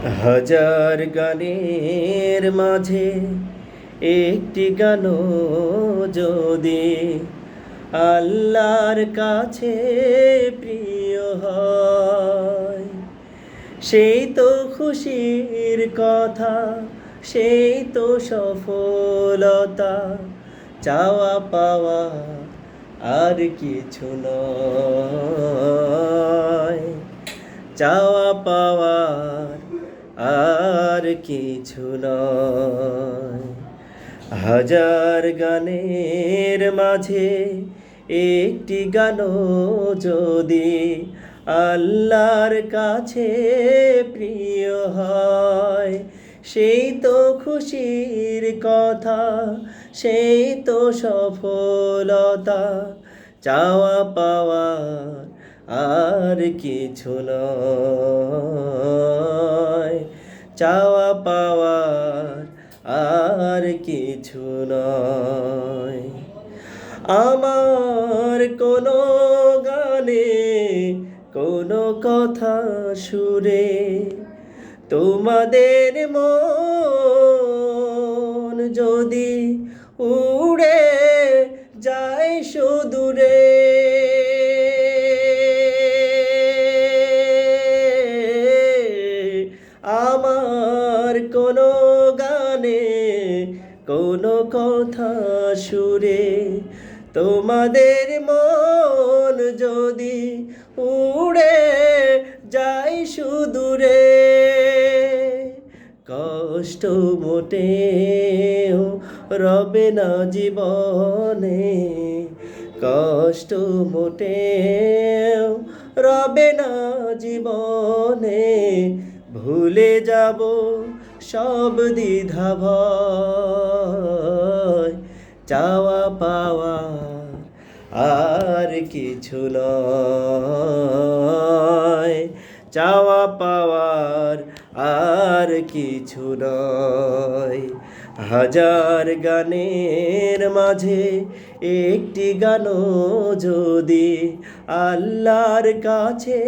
হাজার গানের মাঝে একটি গান যদি আল্লাহর কাছে প্রিয় হয়। সেই তো খুশির কথা, সেই তো সফলতা, চাওয়া পাওয়া আর কিছু নয়। চাওয়া পাওয়ার আর কিছু নয়। হাজার গানের মাঝে একটি গান যদি আল্লাহর কাছে প্রিয় হয়, সেই তো খুশির কথা, সেই তো সফলতা, চাওয়া পাওয়ার আর কিছু নয়। চাওয়া পাওয়ার আর কিছু নয়। আমার কোনো গানে, কোনো কথা সুরে তোমাদের মন যদি উড়ে যায় সুদূরে। আমার কোনো গানে, কোনো কথা সুরে। তোমাদের মন যদি উড়ে যাই সুদূরে, কষ্ট মোটেও রবে না জীবনে। কষ্ট মোটেও রবে না জীবনে। ভুলে যাব সব দ্বিধা চাওয়া পাওয়া আর কিছু নয়। চাওয়া পাওয়ার আর কিছু নয়। হাজার গানের মাঝে একটি গান যদি আল্লাহর কাছে